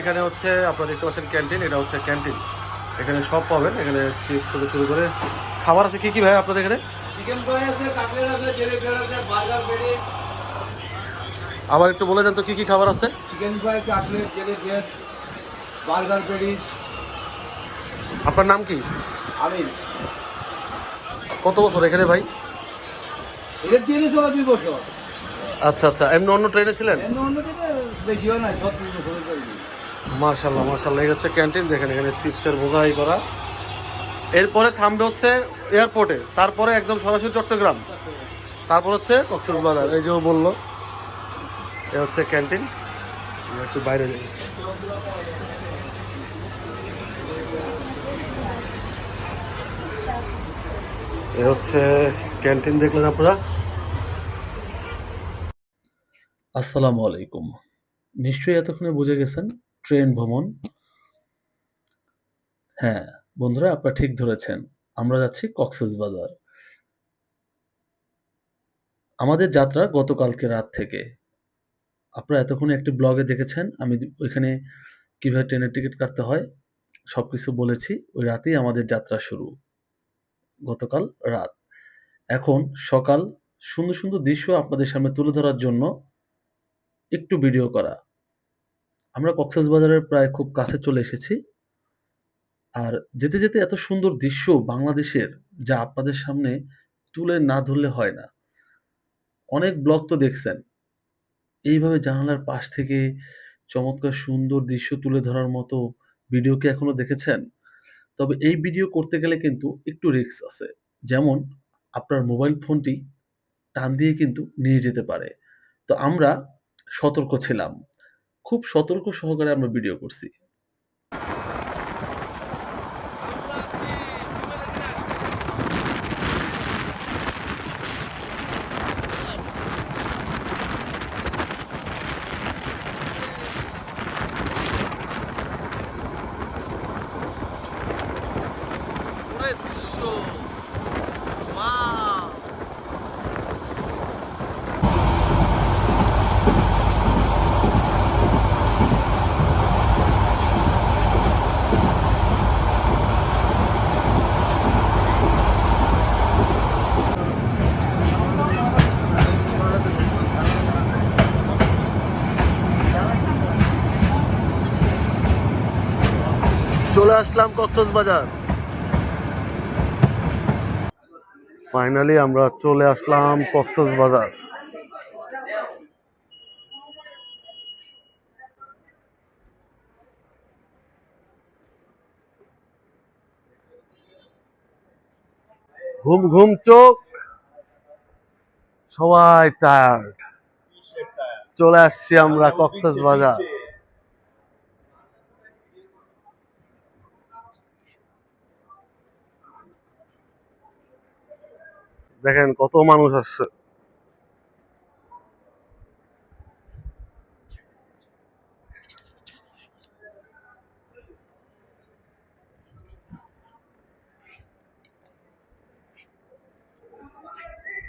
এখানে হচ্ছে আপনারা দেখতে পাচ্ছেন ক্যান্টিন এটা হচ্ছে ক্যান্টিন। এখানে সব পাবেন এখানে চিপস থেকে শুরু করে। খাবার আছে কি কি ভাই আপনাদের এখানে? চিকেন ফ্রাই আছে কাটলেট আছে জেলি আছে বার্গার পেটিস আবার একটু বলে দেন তো কি কি খাবার আছে? Chicken fry cutlet jelly burger patties আপনার নাম কি? আমি কত বছর এখানে ভাই? এদের চলো দুই বছর। আচ্ছা আচ্ছা। এমনি অন্য ট্রেনে ছিলেন? অন্য থেকে বেশি হয় না ছত্রিশ বছর মার্শাল্লাহ মার্শাল্লাহ এই হচ্ছে ক্যান্টিন, দেখেন এখানে চিপসের বোঝাই করা। এরপরে থামবে হচ্ছে এয়ারপোর্টে তারপরে একদম সরাসরি চট্টগ্রাম। তারপর হচ্ছে কক্সবাজার এই যে ও বলল। এ হচ্ছে ক্যান্টিন। একটু বাইরে যাই। এ হচ্ছে ক্যান্টিন দেখলেন আপনারা। আসসালামু আলাইকুম। নিশ্চয়ই এতক্ষণে বুঝে গেছেন ট্রেন ভ্রমণ। হ্যাঁ বন্ধুরা, আপনারা ঠিক ধরেছেন। আমরা যাচ্ছি কক্সবাজার আমাদের যাত্রা গতকালকে রাত থেকে। আপনারা এতক্ষণে একটি ব্লগে দেখেছেন, আমি ওইখানে কীভাবে ট্রেনের টিকিট কাটতে হয় সব কিছু বলেছি। ওই রাতেই আমাদের যাত্রা শুরু, গতকাল রাত। এখন সকাল, সুন্দর সুন্দর দৃশ্য আপনাদের সামনে তুলে ধরার জন্য একটু ভিডিও করা। আমরা কক্সবাজারের প্রায় খুব কাছে চলে এসেছি। আর যেতে যেতে এত সুন্দর দৃশ্য বাংলাদেশের যা আপনাদের সামনে তুলে না ধরলে হয় না। অনেক ব্লগ তো দেখছেন। এইভাবে জানালার পাশ থেকে চমৎকার সুন্দর দৃশ্য তুলে ধরার মতো ভিডিও কি এখনও দেখেছেন? তবে এই ভিডিও করতে গেলে কিন্তু একটু রিস্ক আছে। যেমন আপনার মোবাইল ফোনটি টান দিয়ে কিন্তু নিয়ে যেতে পারে। তো আমরা সতর্ক ছিলাম। খুব সতর্ক সহকারে আমরা ভিডিও করছি। চলে আসলাম কক্সবাজার। ফাইনালি আমরা চলে আসলাম কক্সবাজার। ঘুম ঘুম, চোখ। সবাই টায়ার্ড চলে আসছি আমরা কক্সবাজার। দেখেন কত মানুষ আসছে।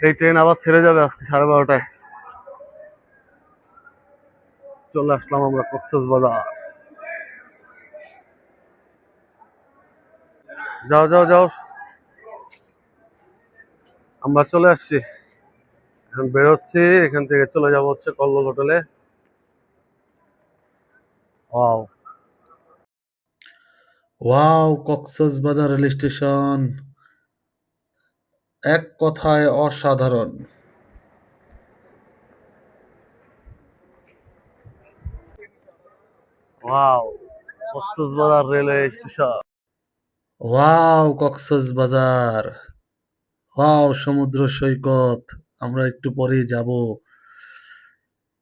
এই ট্রেন আবার ছেড়ে যাবে আজকে সাড়ে বারোটায়। চলে আসলাম আমরা কক্সেস বাজার। যাও যাও যাও। আমরা চলে আসছি। এখন বেরোচ্ছি এখান থেকে চলে যাব হচ্ছে কল্লোল হোটেলে। Wow. Wow Cox's Bazar rail station. এক কথায় অসাধারণ। Wow Cox's Bazar railway station. Wow Cox's Bazar wow সমুদ্র সৈকত আমরা একটু পরেই যাব।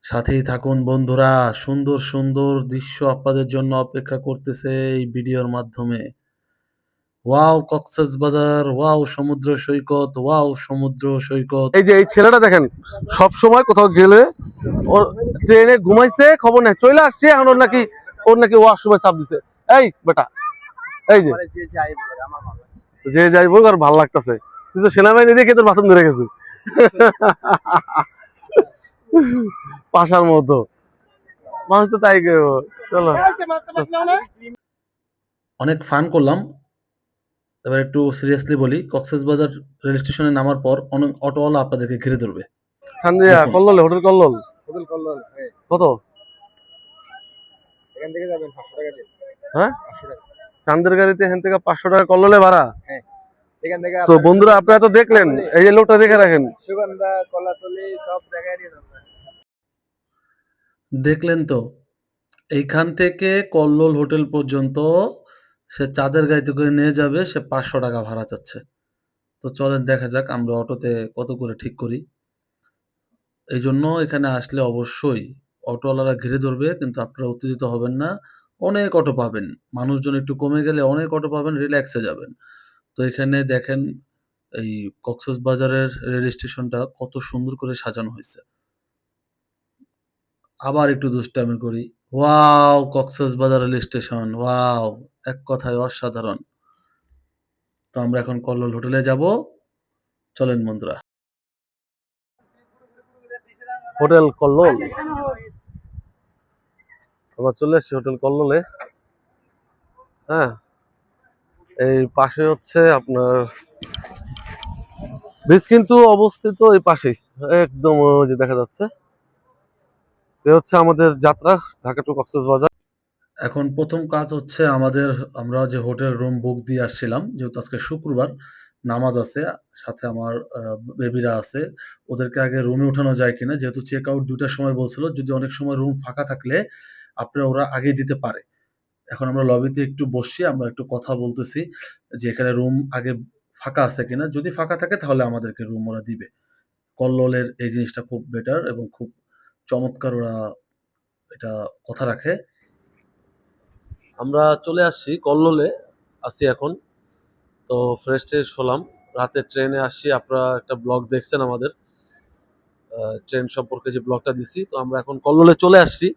সাথেই থাকুন বন্ধুরা সুন্দর সুন্দর দৃশ্য আপনাদের জন্য অপেক্ষা করতেছে এই ভিডিওর মাধ্যমে। ওয়াও কক্সবাজার ওয়াও সমুদ্র সৈকত ওয়াও সমুদ্র সৈকত। এই যে এই ছেলেটা দেখেন সব সময় কোথাও গেলে ওর ট্রেনে ঘুমাইছে খবর নাই চলে আসছে এখন ওর নাকি ওর নাকি ওয়াশরুমে চাপ দিছে। এই বেটা এই যে। যে যাই বলে আমার ভালো যে যাই বল আর ভালো লাগতেছে। তুই তো সেনাবাহিনী দেখে তোর বাথরুম ধরে গেছিস পাশার মতো। মানুষ তো তাই কেউ। চলো। অনেক ফান করলাম। এবার একটু সিরিয়াসলি বলি কক্সেস বাজার রেল স্টেশনে নামার পর অনেক অটোওয়ালা আপনাদেরকে ঘিরে ধরবে। সান্দিয়া। কল্লোল হোটেল কল্লোল। হোটেল হ্যাঁ। কত? এখান থেকে যাবেন পাঁচশো টাকা দিন হ্যাঁ? টাকা। চান্দের গাড়িতে এখান থেকে পাঁচশো টাকা কল্লোলে ভাড়া? থেকে তো বন্ধুরা আপনারা তো দেখলেন এই যে লোকটা দেখে রাখেন। সুগন্ধা কলাতলি সব জায়গায় দেখলেন তো এইখান থেকে কল্লোল হোটেল পর্যন্ত সে চাঁদের গাড়িতে করে নিয়ে যাবে সে পাঁচশো টাকা ভাড়া চাচ্ছে। তো চলেন দেখা যাক আমরা অটোতে কত করে ঠিক করি। এই জন্য এখানে আসলে অবশ্যই অটোওয়ালারা ঘিরে ধরবে কিন্তু আপনারা উত্তেজিত হবেন না। অনেক অটো পাবেন। মানুষজন একটু কমে গেলে অনেক অটো পাবেন রিল্যাক্সে যাবেন। তো এখানে দেখেন এই কক্সেস বাজারের রেল স্টেশনটা কত সুন্দর করে সাজানো হয়েছে। আবার একটু দুষ্টামি করি। ওয়াও, কক্সেস বাজার রেল স্টেশন, ওয়াও, এক কথায় অসাধারণ। তো আমরা এখন কল্লোল হোটেলে যাব। চলেন বন্ধুরা। হোটেল কল্লোল। আবার চলে এসছি হোটেল কল্লোলে। হ্যাঁ। এই পাশে হচ্ছে আপনার বীজ কিন্তু অবস্থিত এই পাশেই। একদম যে দেখা যাচ্ছে। এ হচ্ছে আমাদের যাত্রা ঢাকা টু কক্সবাজার এখন প্রথম কাজ হচ্ছে আমাদের, আমরা যে হোটেল রুম বুক দিয়ে আসছিলাম, যেহেতু আজকে শুক্রবার, নামাজ আছে, সাথে আমার বেবিরা আছে, ওদেরকে আগে রুমে উঠানো যায় কিনা, যেহেতু চেক আউট দুটার সময় বলছিল, যদি অনেক সময় রুম ফাঁকা থাকলে, আপনারা ওরা আগে দিতে পারে। এখন আমরা লবিতে একটু বসছি, আমরা একটু কথা বলতেছি যে এখানে রুম আগে ফাঁকা আছে কিনা। যদি ফাঁকা থাকে তাহলে আমাদেরকে রুম ওরা দিবে। কল্লোলের এই জিনিসটা খুব বেটার এবং খুব চমৎকার ওরা এটা কথা রাখে। আমরা চলে আসছি কল্লোলে, আছি এখন। তো ফ্রেশ ট্রেশ হলাম। রাতে ট্রেনে আসছি, আপনারা একটা ব্লগ দেখছেন আমাদের। ট্রেন সম্পর্কে যে ব্লগটা দিছি, তো আমরা এখন কল্লোলে চলে আসছি।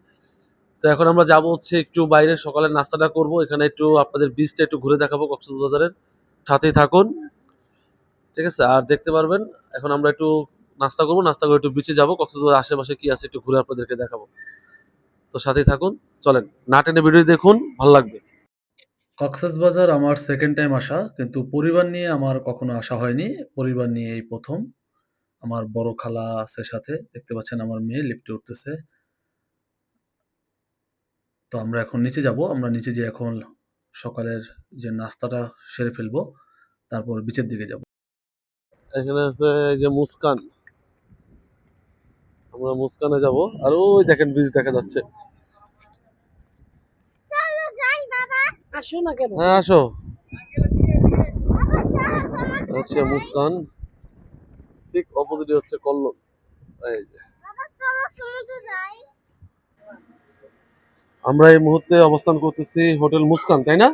তো এখন আমরা যাব হচ্ছে একটু বাইরে সকালের নাস্তাটা করব। এখানে একটু আপনাদের বিচটা একটু ঘুরে দেখাবো কক্সবাজারের। সাথেই থাকুন। ঠিক আছে? আর দেখতে পারবেন, এখন আমরা একটু নাস্তা করব। নাস্তা করে একটু বিচে যাব। কক্সবাজার আশেপাশে কি আছে একটু ঘুরে আপনাদেরকে দেখাবো। তো সাথেই থাকুন, চলেন। না টেনে ভিডিও দেখুন, ভালো লাগবে। কক্সবাজার আমার সেকেন্ড টাইম আসা, কিন্তু পরিবার নিয়ে আমার কখনো আসা হয়নি। পরিবার নিয়ে এই প্রথম। আমার বড় খালা আছে সাথে। দেখতে পাচ্ছেন আমার মেয়ে লিফটে উঠতেছে। তো আমরা এখন নিচে যাব। আমরা নিচে যে এখন সকালের যে নাস্তাটা সেরে ফেলব। তারপর বিচের দিকে যাব। এখানে আছে যে মুস্কান। আমরা মুস্কানে যাব। আর ওই দেখেন বীজ দেখা যাচ্ছে। আসো না কেন? হ্যাঁ আসো। আচ্ছা মুস্কান। ঠিক অপোজিটে হচ্ছে কল্লোল। এই যে। আমরা এই মুহূর্তে অবস্থান করতেছি হোটেল মুস্কান, তাই না?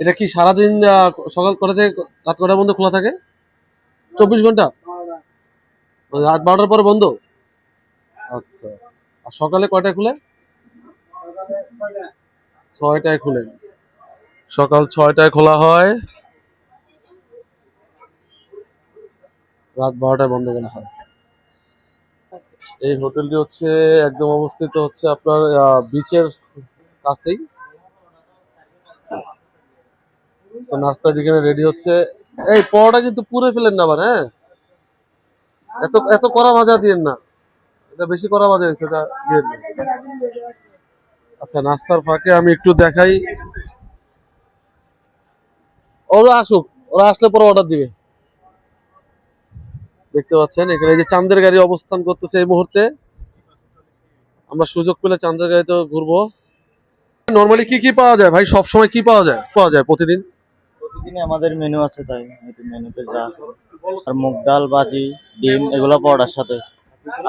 এটা কি সারাদিন সকাল কটা থেকে রাত কটা পর্যন্ত খোলা থাকে? চব্বিশ ঘণ্টা? মানে রাত বারোটার পরে বন্ধ? আচ্ছা। আর সকালে কয়টায় খুলে? ছয়টায় খুলে। সকাল ছয়টায় খোলা হয়। রাত বারোটায় বন্ধ করা হয়। এই হোটেলটি হচ্ছে একদম অবস্থিত হচ্ছে আপনার বিচের কাছেই। তো নাস্তা দিকে রেডি হচ্ছে। এই পরোটা কিন্তু পুরে ফেলেন না আবার হ্যাঁ? এত এত করা ভাজা দিয়েন না। এটা বেশি করা ভাজা হয়েছে, এটা দিয়েন না আচ্ছা নাস্তার ফাঁকে আমি একটু দেখাই। ওরা আসুক, ওরা আসলে পরে অর্ডার দিবে। দেখতে পাচ্ছেন, এখানে যে চাঁদের গাড়ি অবস্থান করতেছে এই মুহূর্তে। আমরা সুযোগ পেলে চাঁদের গাড়িতে ঘুরবো। নর্মালি কি কি পাওয়া যায় ভাই? সব সময় কি পাওয়া যায়? পাওয়া যায় প্রতিদিন? প্রতিদিনই আমাদের মেনু আছে তাই। মেনুতে যা আছে। আর মুগ ডাল ভাজি ডিম, এগুলো পরোটার সাথে।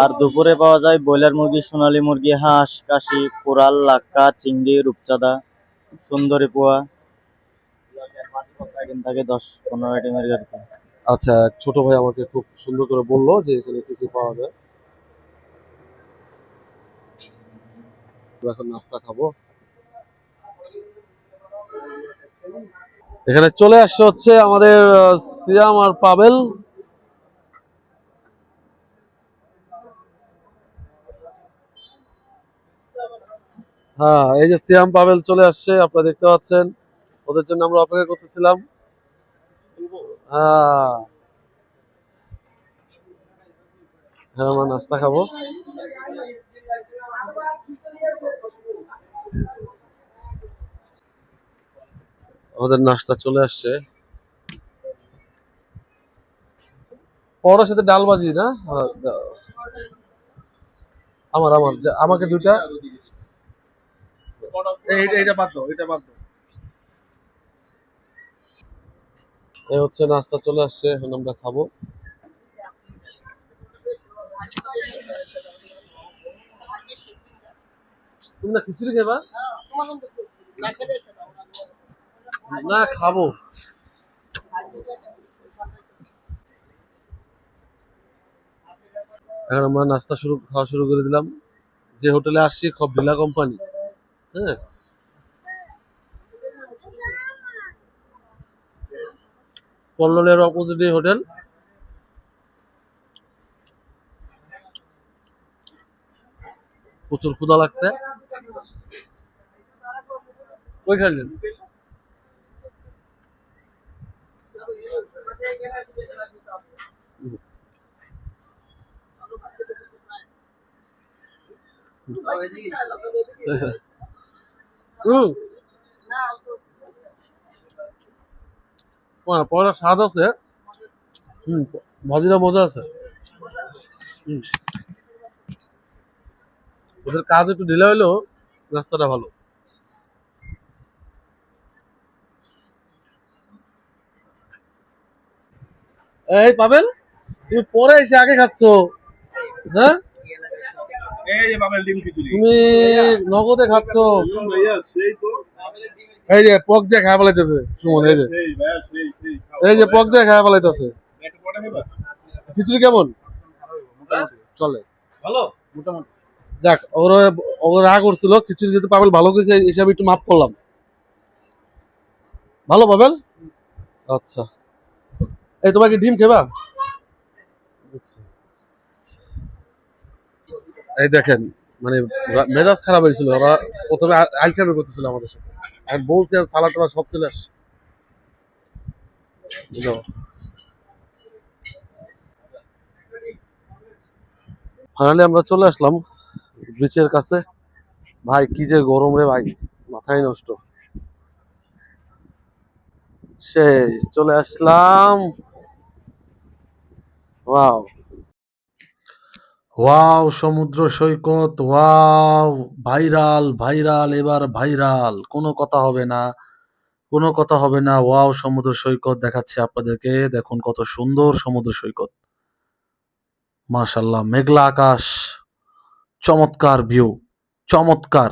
আর দুপুরে পাওয়া যায় ব্রয়লার মুরগি, সোনালী মুরগি, হাঁস, কাশি, কোরাল, লাক্কা, চিংড়ি, রূপচাঁদা, সুন্দরী পোয়া। থাকে দশ পনেরো আইটেমের গাড়িতে। আচ্ছা ছোট ভাই আমাকে খুব সুন্দর করে বলল যে এখানে কি কি পাওয়া যায়। এখন নাস্তা খাব। এখানে চলে আসছে হচ্ছে আমাদের সিয়াম আর পাবেল। হ্যাঁ এই যে সিয়াম, পাবেল চলে আসছে, আপনারা দেখতে পাচ্ছেন। ওদের জন্য আমরা অপেক্ষা করতেছিলাম। হ্যাঁ আমরা নাস্তা খাব? ওদের নাস্তা চলে আসছে। পরোটার সাথে ডাল ভাজি, না? আমার আমার আমাকে দুইটা। এইটা বাদ দাও, এটা বাদ দাও। এই হচ্ছে নাস্তা চলে আসছে, এখন আমরা খাব। তুমি না খিচুড়ি না, খাব। এখন আমরা নাস্তা শুরু, খাওয়া শুরু করে দিলাম। যে হোটেলে আসছি খুব ভিলা কোম্পানি। হ্যাঁ? কল্লোলের অপোজিটে হোটেল। প্রচুর ক্ষুদা লাগছে। কই খাইলেন হুম। পড়া স্বাদ আছে। হুম ভাজিটা মজা আছে। হুম। ওদের কাজ একটু ঢিলা হইলেও রাস্তাটা ভালো। এই পাবেন তুমি পরে এসে আগে খাচ্ছ। হ্যাঁ? তুমি নগদে খাচ্ছ। সেই তো। এই যে পক দিয়ে খায় ফেলাইতেছে সুমন এই যে। এই যে পক দিয়ে খায় ফেলাইতেছে। খিচুড়ি কেমন? চলে। ভালো? মোটামুটি। যাক ওর ওর রাগ করছিল খিচুড়ি যেহেতু পাবেল ভালো কিছু হিসাবে একটু মাফ করলাম। ভালো পাবেল আচ্ছা। এই তোমার কি ডিম খেবা? আচ্ছা। এই দেখেন মানে মেজাজ খারাপ হয়েছিল ওরা প্রথমে আলসামি করতেছিল আমাদের সাথে। আমি বলছি আর সালাদ টালাদ সব চলে আসছে। ফাইনালি আমরা চলে আসলাম ব্রিজের কাছে। ভাই, কি যে গরম রে ভাই, মাথায় নষ্ট। সেই, চলে আসলাম। ওয়াও ওয়াও, সমুদ্র সৈকত, ওয়াও, ভাইরাল ভাইরাল, এবার ভাইরাল। কোনো কথা হবে না, কোনো কথা হবে না। ওয়াও, সমুদ্র সৈকত দেখাচ্ছি আপনাদেরকে। দেখুন কত সুন্দর সমুদ্র সৈকত। মাশাল্লাহ মেঘলা আকাশ, চমৎকার ভিউ চমৎকার।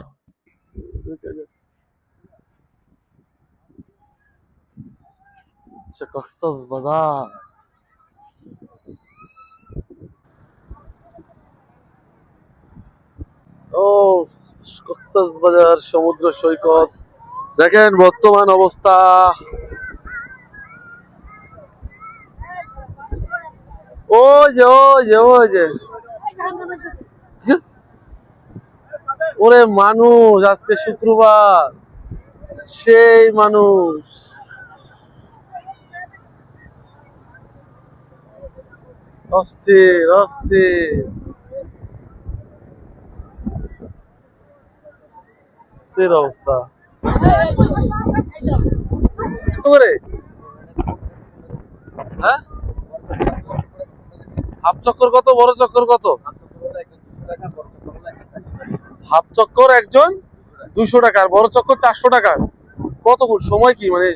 কক্সস ও কক্সস বাজার সমুদ্র সৈকত। দেখেন বর্তমান অবস্থা। ওই যে। ওরে মানুষ, আজকে শুক্রবার। সেই মানুষ। অস্থির অস্থির। অস্থির অবস্থা। হ্যাঁ? হাফ চক্কর কত, বড় চক্কর কত? হাফ চক্কর একজন দুশো টাকার বড় চক্কর চারশো টাকার কত সময় কি? মানে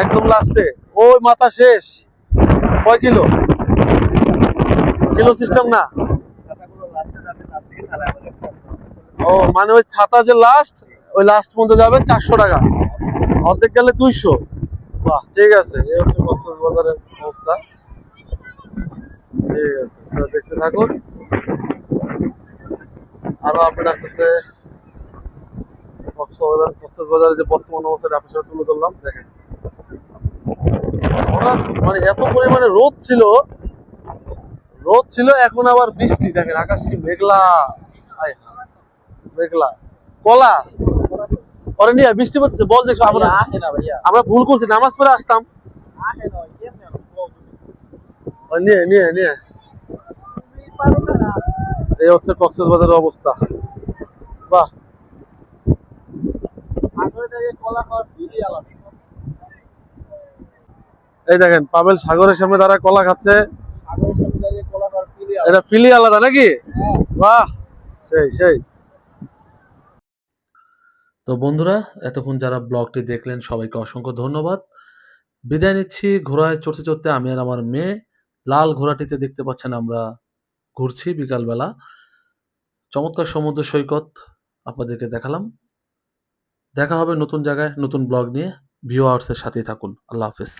একদম লাস্টে। ওই মাথা শেষ। কয় কিলো? কিলো সিস্টেম না? ও মানে ওই ছাতা যে লাস্ট ওই লাস্ট পর্যন্ত যাবে চারশো টাকা। অর্ধেক গেলে দুইশো। বাহ, ঠিক আছে, এই হচ্ছে কক্সবাজারের বাজারের অবস্থা। ঠিক আছে, আপনারা দেখতে থাকুন। আরও আপডেট আসতেছে। কক্সবাজার কক্সবাজারের যে বর্তমান অবস্থাটা আপনার সাথে তুলে ধরলাম, দেখেন। মানে এত পরিমাণে রোদ ছিল। রোদ ছিল, এখন আবার বৃষ্টি, দেখেন আকাশ কি মেঘলা। মেঘলা কলা? ওরে নিয়ে বৃষ্টি পড়তেছে বল দেখো আমরা আমরা ভুল করছি নামাজ পড়ে আসতাম। নিয়ে নিয়ে নিয়ে। এই হচ্ছে কক্সবাজারের অবস্থা। বাহ। এই দেখেন পাবেল সাগরের সামনে দাঁড়ায় কলা খাচ্ছে। এটা ফিলি আলাদা নাকি? বাহ। সেই সেই। তো বন্ধুরা, এতক্ষণ যারা ব্লগটি দেখলেন, সবাইকে অসংখ্য ধন্যবাদ। বিদায় নিচ্ছি, ঘোড়ায় চড়তে চড়তে আমি আর আমার মেয়ে লাল ঘোড়াটিতে দেখতে পাচ্ছেন আমরা ঘুরছি বিকালবেলা। চমৎকার সমুদ্র সৈকত আপনাদেরকে দেখালাম। দেখা হবে নতুন জায়গায়, নতুন ব্লগ নিয়ে। ভিউ ভিউয়ার্সের সাথেই থাকুন। আল্লাহ হাফেজ।